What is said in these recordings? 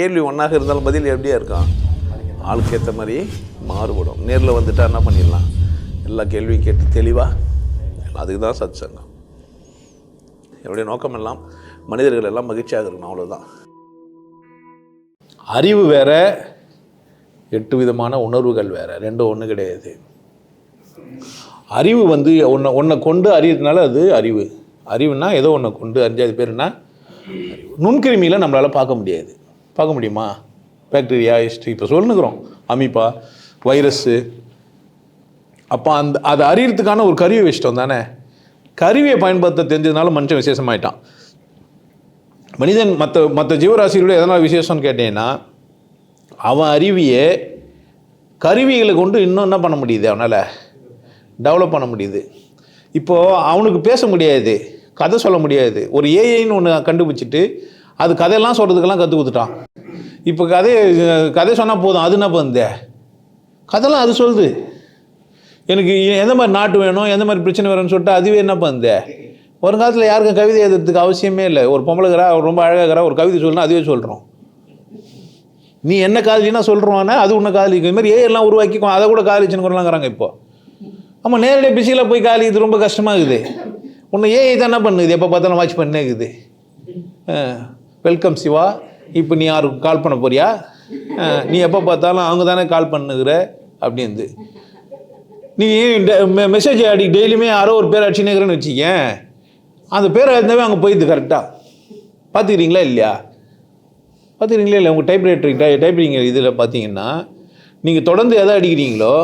கேள்வி ஒன்றாக இருந்தாலும் பதில் எப்படியா இருக்கும்? ஆளுக்கு ஏற்ற மாதிரி மாறுபடும். நேரில் வந்துட்டால் என்ன பண்ணிடலாம்? எல்லா கேள்வியும் கேட்டு தெளிவாக அதுக்கு தான் சத் சங்கம் என்னுடைய நோக்கம் எல்லாம் மனிதர்கள் எல்லாம் மகிழ்ச்சியாக இருக்கணும் அவ்வளோதான் அறிவு வேற எட்டு விதமான உணர்வுகள் வேற. ரெண்டும் ஒன்று கிடையாது. அறிவு வந்து ஒன்றை ஒன்றை கொண்டு அறியறதுனால அது அறிவு. அறிவுனா ஏதோ ஒன்றை கொண்டு அறிஞ்சாது பேர் என்ன? நம்மளால் பார்க்க முடியாது. பார்க்க முடியுமா? பேக்டீரியா ஹிஸ்ட்ரி இப்போ சொல்லுங்கிறோம் அமிப்பா வைரஸ்ஸு அப்போ அந்த அதை அறியறதுக்கான ஒரு கருவி வச்சிட்டோம் தானே? கருவியை பயன்படுத்த தெரிஞ்சதுனால மனுஷன் விசேஷமாயிட்டான். மனிதன் மற்ற மற்ற ஜீவராசிகளோட எதனால் விசேஷம்னு கேட்டீங்கன்னா அவன் அறிவியை கருவிகளை கொண்டு இன்னும் என்ன பண்ண முடியுது அவனால்? டெவலப் பண்ண முடியுது. இப்போது அவனுக்கு பேச முடியாது. கதை சொல்ல முடியாது. ஒரு ஏஐன்னு ஒன்று கண்டுபிடிச்சிட்டு அது கதையெல்லாம் சொல்கிறதுக்கெல்லாம் கற்றுக் கொடுத்துட்டான். இப்போ கதை கதை சொன்னால் போதும். அது என்ன பண்ணுது கதைலாம் அது சொல்லுது. எனக்கு எந்த மாதிரி நாட்டு வேணும் எந்த மாதிரி பிரச்சனை வேணும்னு சொல்லிட்டு அதுவே என்ன பண்ணுது வருங்காலத்தில் யாருக்கும் கவிதை எழுதுறதுக்கு அவசியமே இல்லை. ஒரு பொம்பளைக்கிறா ரொம்ப அழகாகிறா ஒரு கவிதை சொல்லணும் அதுவே சொல்கிறோம் நீ என்ன காதலினா சொல்கிறோன்னா அது உன்னை காதலிக்கும். இது மாதிரி ஏஎல்லாம் எல்லாம் உருவாக்கி அதை கூட காதலிச்சுன்னு இப்போ. ஆமாம் நேரடியாக பிஸியில் போய் காதலிக்கிறது ரொம்ப கஷ்டமாக இருக்குது உன்னை ஏஐ தான் என்ன பண்ணுது? எப்போ பார்த்தாலும் வாட்ச் பண்ணே இருக்குது. வெல்கம் சிவா இப்போ நீ யாருக்கு கால் பண்ண போறியா? நீ எப்போ பார்த்தாலும் அவங்க தானே கால் பண்ணுகிற அப்படின்னு நீ மெசேஜ் அடி டெய்லியுமே யாரோ ஒரு பேர் அடிச்சுனேங்கிறேன்னு வச்சுக்கேன். அந்த பேரை இருந்தாவே அங்கே போயிடுது கரெக்டாக பார்த்துக்கிறீங்களா இல்லையா? பார்த்துக்கிறீங்களா இல்லை உங்கள் டைப்ரைட்டர் டை டைப்ரைட்டிங் இதில் பார்த்தீங்கன்னா நீங்கள் தொடர்ந்து எதை அடிக்கிறீங்களோ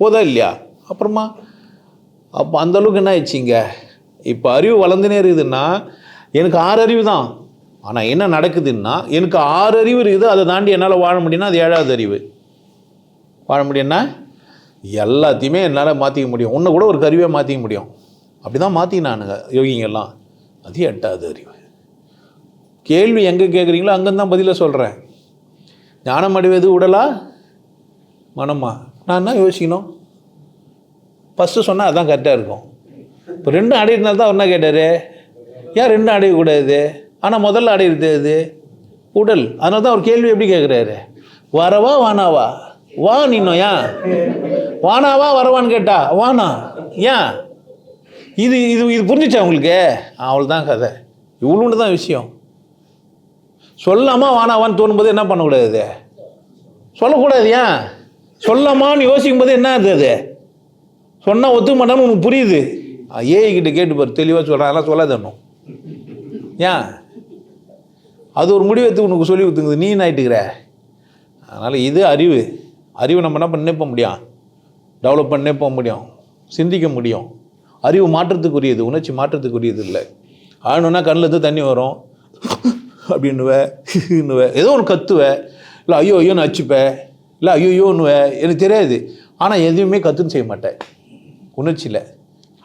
போதா இல்லையா? அப்புறமா அப்போ அந்தளவுக்கு என்ன ஆயிடுச்சிங்க? இப்போ அறிவு வளர்ந்துனே இருக்குதுன்னா எனக்கு ஆறு அறிவு தான். ஆனால் என்ன நடக்குதுன்னா எனக்கு ஆறு அறிவு இருக்குது அதை தாண்டி என்னால் வாழ முடியும்னா அது ஏழாவது அறிவு. வாழ முடியும்னா எல்லாத்தையுமே என்னால் மாற்றிக்க முடியும். உன்னை கூட ஒரு கருவியாக மாற்றிக்க முடியும். அப்படி தான் மாற்றினானுங்க யோகிங்கெல்லாம் அது எட்டாவது அறிவு. கேள்வி எங்கே கேட்குறீங்களோ அங்கேருந்து தான் பதிலாக சொல்கிறேன் ஞானம் அடைவது உடலா? மனமா? நான் என்ன யோசிக்கணும்? ஃபஸ்ட்டு சொன்னால் அதுதான் கரெக்டாக இருக்கும். இப்போ ரெண்டும் அடையிறதுனால தான் அவர் என்ன கேட்டார்? ஏன் ரெண்டும் அடையக்கூடாது ஆனால் முதல்ல அடையிறது எது? உடல். அதனால தான் அவர் கேள்வி எப்படி கேட்குறாரு வரவா வானாவா? வா நின்னோம் ஏன் வானாவா வரவான்னு கேட்டா? வானா? ஏன் இது இது இது புரிஞ்சிச்சா உங்களுக்கு? அவள் தான் கதை இவ்வளோண்டு தான் விஷயம். சொல்லாமா வானாவான்னு தோணும்போது என்ன பண்ணக்கூடாது சொல்லக்கூடாது ஏன் சொல்லாமான்னு யோசிக்கும் போது என்ன ஆகுது அது? சொன்னால் ஒத்துக்க மாட்டான்னு உனக்கு புரியுது. ஏஐ கிட்ட கேட்டு பாரு தெளிவாக சொல்கிறேன் அதெல்லாம் சொல்லாதணும் ஏன் அது ஒரு முடிவெடுத்து உனக்கு சொல்லி கொடுத்துங்குது நீ நாயிட்டுக்கிற அதனால் இது அறிவு. அறிவு நம்ம என்ன பண்ணே போக முடியும்? டெவலப் பண்ணே போக முடியும். சிந்திக்க முடியும். அறிவு மாற்றத்துக்குரியது. உணர்ச்சி மாற்றத்துக்குரியது இல்லை. ஆகணுன்னா கண்ணில் தண்ணி வரும். அப்படின்னுவ இன்னுவ ஏதோ ஒன்று கத்துவ. இல்லை ஐயோ ஐயோன்னு அச்சுப்ப இல்லை ஐயோ ஐயோன்னுவ. எனக்கு தெரியாது. ஆனால் எதுவுமே கற்றுன்னு செய்ய மாட்டேன். உணர்ச்சியில்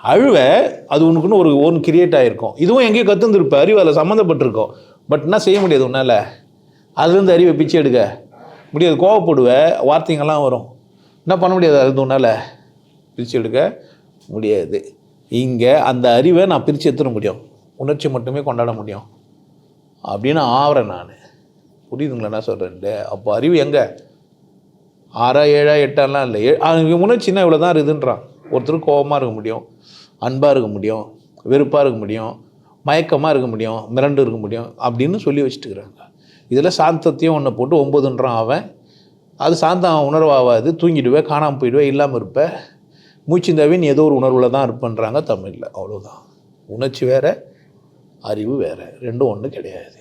அழுவ அது உனக்குன்னு ஒரு ஓன் கிரியேட் ஆகிருக்கும் இதுவும் எங்கேயோ கற்றுந்துருப்ப அறிவு அதில் சம்மந்தப்பட்டிருக்கும். பட் என்ன செய்ய முடியாது உன்னால்? அதுலேருந்து அறிவை பிச்சை எடுக்க. முடியாது கோவப்படுவ வார்த்தைங்கள்லாம் வரும். என்ன பண்ண முடியாது அது உன்னால்? பிரித்து எடுக்க முடியாது. இங்கே அந்த அறிவை நான் பிரித்து எடுத்துட முடியும். உணர்ச்சி மட்டுமே கொண்டாட முடியும். அப்படின்னு ஆவறேன் நான். புரியுதுங்களா என்ன சொல்கிறேன்ட்டு அப்போ அறிவு எங்கே? ஆறா ஏழா எட்டாலாம் இல்லை. ஏ உணர்ச்சின்னா இவ்வளோ தான் இருக்குதுன்றான். ஒருத்தர் கோபமாக இருக்க முடியும் அன்பாக இருக்க முடியும் வெறுப்பாக இருக்க முடியும் மயக்கமாக இருக்க முடியும் மிரண்டு இருக்க முடியும் அப்படின்னு சொல்லி வச்சுட்டுக்கிறாங்க. இதில் சாந்தத்தையும் ஒன்றை போட்டு ஒம்பதுன்றான் அவன். அது சாந்தம் உணர்வாகாது தூங்கிடுவேன் காணாமல் போயிடுவேன் இல்லாமல் இருப்பேன் மூச்சு தவின் ஏதோ ஒரு உணர்வில் தான் இருப்பேன்றாங்க தமிழில். அவ்வளோதான் உணர்ச்சி வேற அறிவு வேறு. ரெண்டும் ஒன்று கிடையாது.